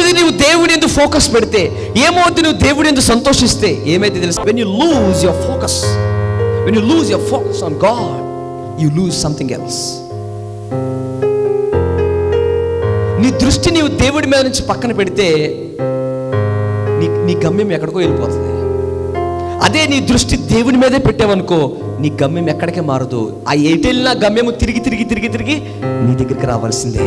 ఏమవుతుంది? నువ్వు దేవుడి ఎందుకు ఫోకస్ పెడితే. ఏమవుతుంది? నువ్వు దేవుడి ఎందుకు సంతోషిస్తే. ఏమైతే తెలుసు? When you lose your focus when you lose your focus on God you lose something else నీ దృష్టి నీవు దేవుడి మీద నుంచి పక్కన పెడితే నీ నీ గమ్యం ఎక్కడికో వెళ్ళిపోతుంది. అదే నీ దృష్టి దేవుని మీదే పెట్టావనుకో నీ గమ్యం ఎక్కడికే మారదు. ఆ ఎటు వెళ్ళినా గమ్యము తిరిగి తిరిగి తిరిగి తిరిగి నీ దగ్గరికి రావాల్సిందే.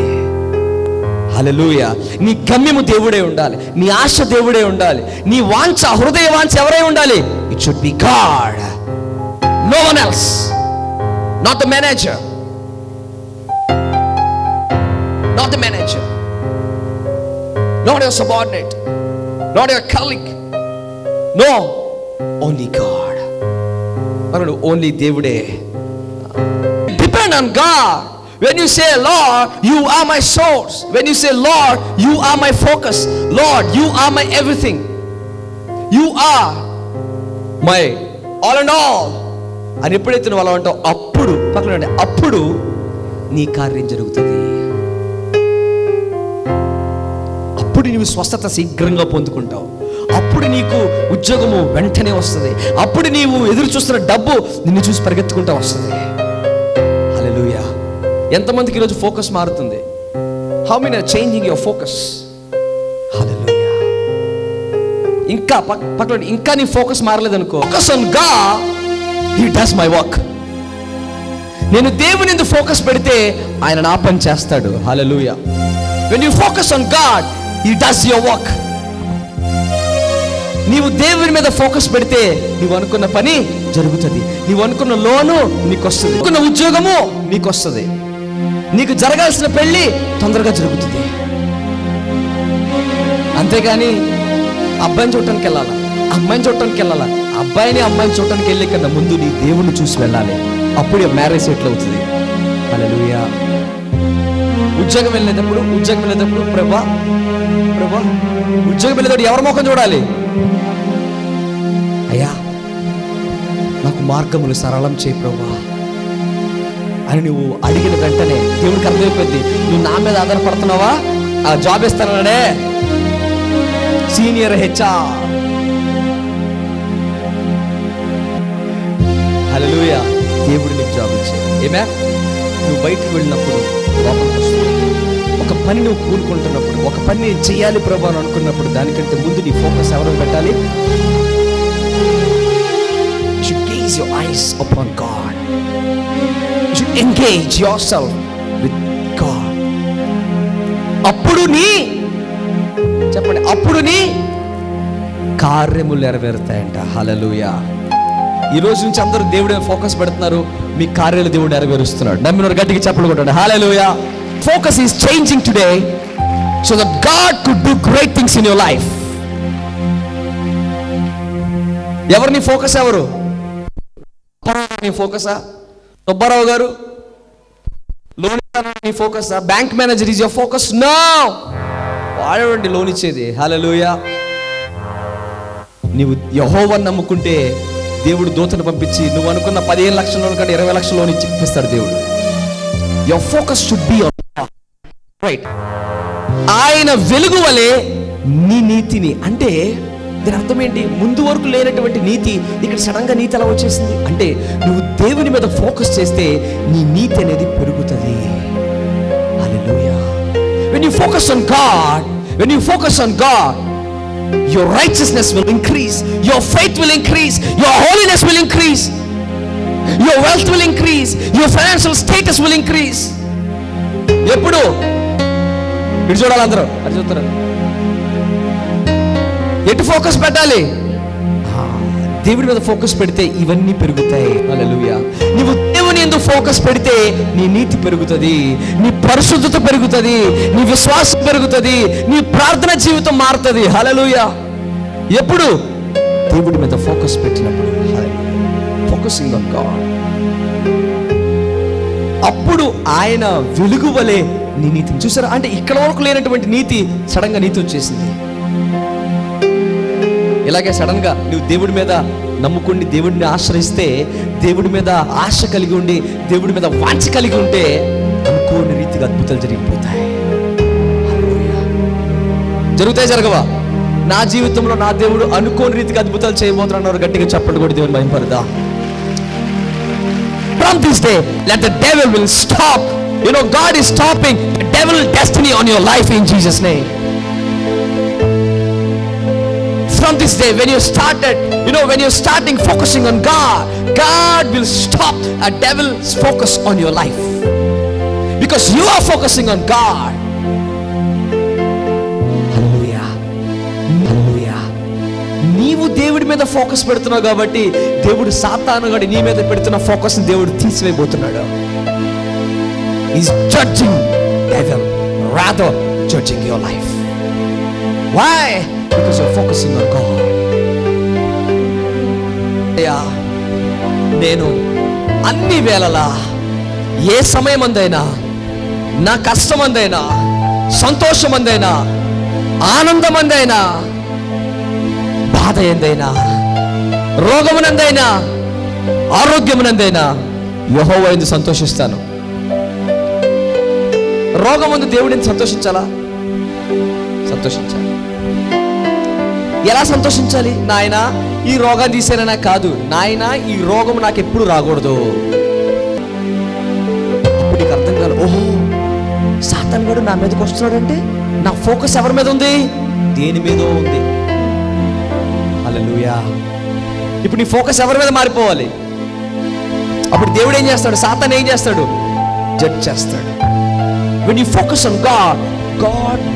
హల్లెలూయా నీ గమ్యము దేవుడే ఉండాలి నీ ఆశ దేవుడే ఉండాలి నీ వాంఛ హృదయ వాంఛ ఎవరై ఉండాలి it should be God no one else not the manager not the manager, not your subordinate, not your colleague. No, only God. మనడు ఓన్లీ దేవుడే depend on God When you say Lord, you are my source When you say Lord, you are my focus Lord, you are my everything you are my all and all అని ఎప్పుడైతే నువ్వు అలా ఉంటావు అప్పుడు పక్కన అప్పుడు నీ కార్యం జరుగుతుంది. అప్పుడు నీవు స్వస్థత శీఘ్రంగా పొందుకుంటావు. అప్పుడు నీకు ఉద్యోగము వెంటనే వస్తుంది. అప్పుడు నీవు ఎదురు చూస్తున్న డబ్బు నిన్ను చూసి పరిగెత్తుకుంటా వస్తుంది. ఎంతమందికి ఈరోజు ఫోకస్ మారుతుంది? How many are changing your focus ఇంకా పక్- పక్కన ఇంకా నీ ఫోకస్ మారలేదనుకో ఫోకస్ ఆన్గా హీ డస్ మై వర్క్ నేను దేవుని ఎందుకు ఫోకస్ పెడితే ఆయన నా పని చేస్తాడు. Hallelujah when you focus on God he does your work నీవు దేవుని మీద ఫోకస్ పెడితే నీవు అనుకున్న పని జరుగుతుంది. నీవు అనుకున్న లోను నీకు వస్తుంది అనుకున్న ఉద్యోగము నీకు వస్తుంది నీకు జరగాల్సిన పెళ్ళి తొందరగా జరుగుతుంది. అంతేగాని అబ్బాయిని చూడటానికి వెళ్ళాలా? అమ్మాయిని చూడటానికి వెళ్ళాలా? అబ్బాయిని అమ్మాయిని చూడటానికి వెళ్ళే కన్నా ముందు నీ దేవుణ్ణి చూసి వెళ్ళాలి. అప్పుడు మ్యారేజ్ సెటిల్ అవుతుంది. హల్లెలూయా ఉద్యోగం వెళ్ళేటప్పుడు ఉద్యోగం వెళ్ళేటప్పుడు ప్రభా ప్రభా ఉద్యోగం వెళ్ళేటప్పుడు ఎవరి ముఖం చూడాలి? అయ్యా నాకు మార్గములు సరళం చేయి ప్రభా. అని నువ్వు అడిగిన వెంటనే దేవుడికి అర్థమైపోయింది. నువ్వు నా మీద ఆధారపడుతున్నావా? ఆ జాబ్ ఇస్తానడే సీనియర్ హెచ్ఆర్. హల్లెలూయా. దేవుడు నీకు జాబ్ ఇచ్చాడు. ఏమే? నువ్వు బయటకు వెళ్ళినప్పుడు లోపలికి వస్తుంది. ఒక పని నువ్వు కూరుకుంటున్నప్పుడు ఒక పని నేను చేయాలి ప్రభు అని అనుకున్నప్పుడు దానికంటే ముందు నీ ఫోకస్ ఎవరు పెట్టాలి? You gaze your eyes upon God engage yourself with God అప్పుడు నీ చెప్పండి అప్పుడు నీ కార్యములు నెరవేరుతాయంట. హలలుయ ఈ రోజు నుంచి అందరూ దేవుడి ఫోకస్ పెడుతున్నారు. మీ కార్యాలు దేవుడు నెరవేరుస్తున్నాడు. నమ్మిన గట్టిగా చెప్పలు కొట్టండి. Hallelujah focus is changing today so that God could do great things in your life ఎవరిని ఫోకస్ ఎవరు? నీ ఫోకసా సుబ్బారావు గారు లోన్ నీ focus bank manager is your focus no వాడేవండి loan ఇచ్చేది. హల్లెలూయా నీవు యహోవన్ నమ్ముకుంటే దేవుడు దూతను పంపించి నువ్వు అనుకున్న పదిహేను లక్షల లోన్ కంటే ఇరవై లక్షల లోన్ ఇచ్చి ఇప్పిస్తాడు దేవుడు. Your focus should be right ఆయన వెలుగు వలె నీ నీతిని అంటే దీని అర్థం ఏంటి? ముందు వరకు లేనటువంటి నీతి ఇక్కడ సడన్గా నీతి ఎలా వచ్చేసింది? అంటే నువ్వు దేవుని మీద ఫోకస్ చేస్తే నీ నీతి అనేది పెరుగుతుంది. When you focus on God when you focus on God your righteousness will increase your faith will increase your holiness will increase your wealth will increase your financial status will increase ఎప్పుడు? మీరు చూడాలి అందరూ. అది చూస్తారు? ఎటు focus పెట్టాలి? దేవుడి మీద ఫోకస్ పెడితే ఇవన్నీ పెరుగుతాయి. అలలుయా నువ్వు దేవుని ఎందుకు ఫోకస్ పెడితే నీ నీతి పెరుగుతుంది నీ పరిశుద్ధత పెరుగుతుంది నీ విశ్వాసం పెరుగుతుంది నీ ప్రార్థన జీవితం మారుతుంది. హలలుయా ఎప్పుడు? దేవుడి మీద ఫోకస్ పెట్టినప్పుడు. ఫోకసింగ్ ఆన్ గాడ్ అప్పుడు ఆయన వెలుగు వలె నీ నీతిని చూసారా అంటే ఇక్కడ వరకు లేనటువంటి నీతి సడన్గా నీతి వచ్చేసింది. ఇలాగే సడన్గా నువ్వు దేవుడి మీద నమ్ముకుండి దేవుడిని ఆశ్రయిస్తే దేవుడి మీద ఆశ కలిగి ఉండి దేవుడి మీద వాంఛ కలిగి ఉంటే అనుకోని రీతిగా అద్భుతాలు జరిగిపోతాయి. జరుగుతాయి జరగవా? నా జీవితంలో నా దేవుడు అనుకోని రీతికి అద్భుతాలు చేయబోతున్నారు గట్టిగా చెప్పండి కూడా దేవుని భయపడదా from this day let the devil will stop. You know god is stopping the devil destiny on your life from this day when you started you know when you're starting focusing on god god will stop a devil's focus on your life because you are focusing on god hallelujah hallelujah నీవు దేవుడి మీద focus పెడుతున్నావు కాబట్టి దేవుడు సాతానుగాడి నీ మీద పెడుతున్న focus దేవుడు తీసివేయబోతున్నాడు is judging devil rather judging your life why Because you're focusing on God. అయ్యా నేను అన్ని వేళలా ఏ సమయమందైనా నా కష్టమందైనా సంతోషమందైనా ఆనందమందైనా బాధ ఎందైనా రోగమునందైనా ఆరోగ్యమునందైనా యహోవ ఎందు సంతోషిస్తాను. రోగముందు దేవుడిని సంతోషించాలా? సంతోషించాలి. ఎలా సంతోషించాలి? నాయన ఈ రోగాన్ని తీసేనా కాదు. నాయన ఈ రోగం నాకు ఎప్పుడు రాకూడదు. అప్పుడు నీకు అర్థం కాదు ఓహో సాతాన్ గడు నా మీదకి వస్తున్నాడంటే నా ఫోకస్ ఎవరి మీద ఉంది? దేని మీద ఉంది. హల్లెలూయా. ఇప్పుడు నీ ఫోకస్ ఎవరి మీద మారిపోవాలి? అప్పుడు దేవుడు ఏం చేస్తాడు? సాతాన్ ఏం చేస్తాడు? జడ్జ్ చేస్తాడు. When you focus on God God will